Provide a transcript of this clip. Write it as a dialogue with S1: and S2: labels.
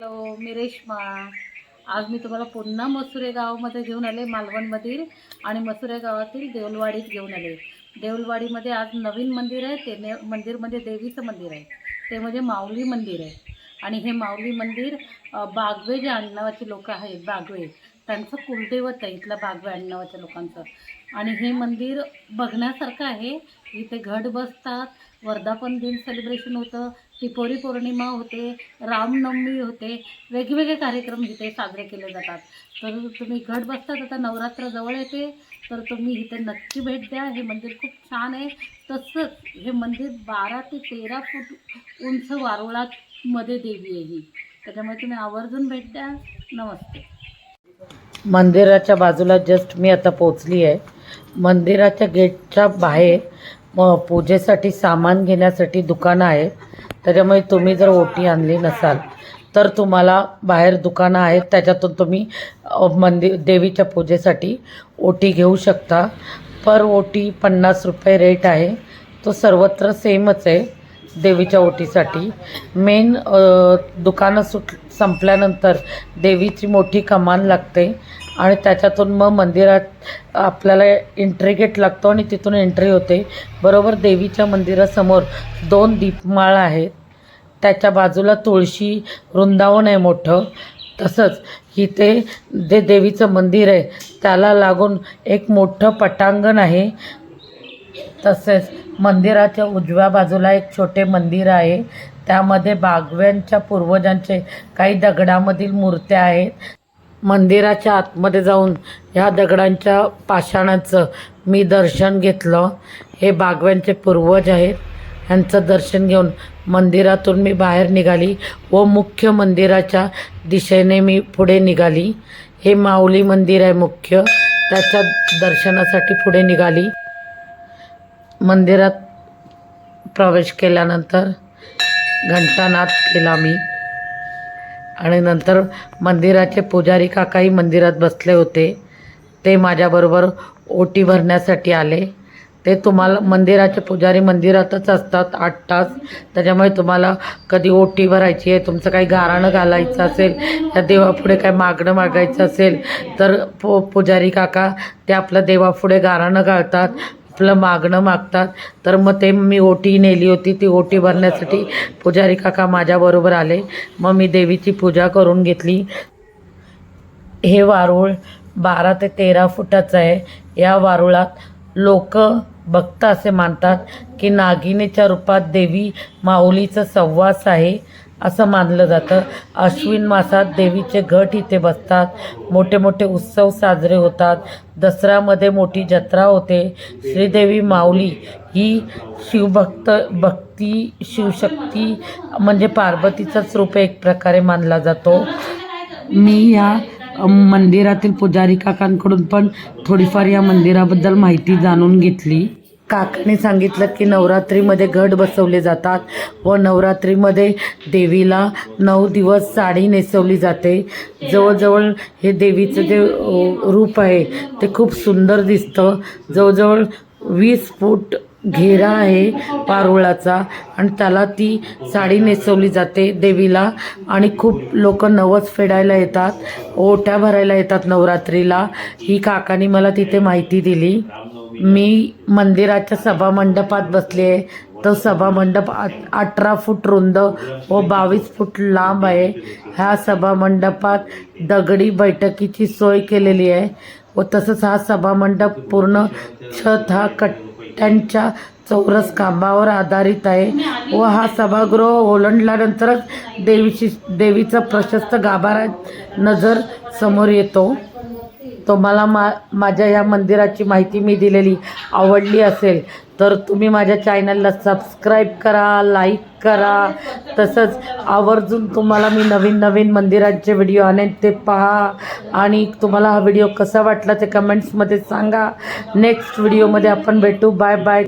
S1: Hello मी रेश्मा. आज मी तुम्हाला पुन्हा मसुरे गावामध्ये घेऊन आले मालवणमधील आणि मसुरे गावातील देऊलवाडीत घेऊन आले. देऊलवाडीमध्ये आज नवीन मंदिर आहे ते ने मंदिरमध्ये देवीचं मंदिर आहे. ते म्हणजे माऊली मंदिर आहे. आणि हे माऊली मंदिर बागवे जे आडनावाचे लोक आहेत बागवे त्यांचं कुलदैवत आहे इथलं बागवे आडनावाच्या लोकांचं. आणि हे मंदिर बघण्यासारखं आहे. इथे घट बसतात वर्धापन दिन सेलिब्रेशन होतं टिपोरी पौर्णिमा होते रामनवमी होते वेगवेगळे कार्यक्रम इथे साजरे केले जातात. तर तुम्ही घट बसतात आता नवरात्र जवळ येते तर तुम्ही इथे नक्की भेट द्या. हे मंदिर खूप छान आहे. तसंच हे मंदिर बारा ते तेरा फूट उंच वारुळामध्ये देवी आहे ही. त्याच्यामुळे तुम्ही आवर्जून भेट द्या. नमस्ते.
S2: मंदिराच्या बाजूला जस्ट मी आता पोचली आहे. मंदिराच्या गेटच्या बाहेर पूजेसाठी सामान घेण्यासाठी दुकानं आहेत. त्याच्यामुळे तुम्ही जर ओटी आणली नसाल तर तुम्हाला बाहेर दुकानं आहेत त्याच्यातून तुम्ही मंदिर देवीच्या पूजेसाठी ओटी घेऊ शकता. पर ओटी पन्नास रुपये रेट आहे. तो सर्वत्र सेमच आहे देवीच्या ओटीसाठी. मेन दुकानं सुट संपल्यानंतर देवीची मोठी कमान लागते आणि त्याच्यातून मग मंदिरात आपल्याला एंट्री गेट लागतो आणि तिथून एंट्री होते. बरोबर देवीच्या मंदिरासमोर दोन दीपमाळ आहेत. त्याच्या बाजूला तुळशी वृंदावन आहे मोठं. तसंच इथे जे देवीचं मंदिर आहे त्याला लागून एक मोठं पटांगण आहे. तसेच मंदिराच्या उजव्या बाजूला एक छोटे मंदिर आहे. त्यामध्ये बागव्यांच्या पूर्वजांचे काही दगडामधील मूर्त्या आहेत. मंदिराच्या आतमध्ये जाऊन ह्या दगडांच्या पाषाणाचं मी दर्शन घेतलं. हे बागव्यांचे पूर्वज आहेत. ह्यांचं दर्शन घेऊन मंदिरातून मी बाहेर निघाली व मुख्य मंदिराच्या दिशेने मी पुढे निघाली. हे माऊली मंदिर आहे मुख्य. त्याच्या दर्शनासाठी पुढे निघाली. मंदिरात प्रवेश केल्यानंतर घंटानाद केला मी. आणि नंतर मंदिराचे पुजारी काकाही मंदिरात बसले होते. ते माझ्याबरोबर ओटी भरण्यासाठी आले. ते तुम्हाला मंदिराचे पुजारी मंदिरातच असतात आठ तास. त्याच्यामुळे तुम्हाला कधी ओटी भरायची आहे तुमचं काही गाराणं घालायचं असेल या देवापुढे काय मागणं मागायचं असेल तर पु पुजारी काका ते आपलं देवापुढे गाराणं घालतात आपलं मागणं मागतात. तर मग ते मी ओटी नेली होती ती ओटी भरण्यासाठी पुजारी काका माझ्याबरोबर आले. मग मी देवीची पूजा करून घेतली. हे वारूळ बारा ते तेरा फुटाचं आहे. या वारुळात लोक भक्त असे मानतात की नागिनीच्या रूपात देवी माऊलीचं सहवास आहे असं मानलं जातं. अश्विन मासात देवीचे घट इथे बसतात. मोठे मोठे उत्सव साजरे होतात. दसऱ्यामध्ये मोठी जत्रा होते. श्रीदेवी माऊली ही शिवभक्त भक्ती शिवशक्ती म्हणजे पार्वतीचंच रूप एक प्रकारे मानला जातो. मी या मंदिरातील पुजारी काकांकडून पण थोडीफार या मंदिराबद्दल माहिती जाणून घेतली. काकाने सांगितलं की नवरात्रीमध्ये घट बसवले जातात व नवरात्रीमध्ये देवीला नऊ दिवस साडी नेसवली जाते. जवळजवळ हे देवीचं जे रूप आहे ते खूप सुंदर दिसतं. जवळजवळ वीस फूट घेरा आहे पारोळाचा आणि त्याला ती साडी नेसवली जाते देवीला. आणि खूप लोक नवस फेडायला येतात ओट्या भरायला येतात नवरात्रीला. ही काकानी मला तिथे माहिती दिली. मी मंदिराच्या सभामंडपात बसले आहे. तो सभामंडप अठरा फूट रुंद व बावीस फूट लांब आहे. ह्या सभामंडपात दगडी बैठकीची सोय केलेली आहे व तसंच हा सभामंडप पूर्ण छत हा कट कट्ट्यांच्या चौरस कामावर आधारित आहे व हा सभागृह ओलांडल्यानंतरच देवीची देवीचा प्रशस्त गाभारा नजर समोर येतो. तुम्हाला मा माझ्या या मंदिराची माहिती मी दिलेली आवडली असेल तर तुम्ही माझ्या चॅनलला सबस्क्राईब करा लाईक करा. तसंच आवर्जून तुम्हाला मी नवीन नवीन मंदिरांचे व्हिडिओ आणेन ते पहा. आणि तुम्हाला हा व्हिडिओ कसा वाटला ते कमेंट्समध्ये सांगा. नेक्स्ट व्हिडिओमध्ये आपण भेटू. Bye bye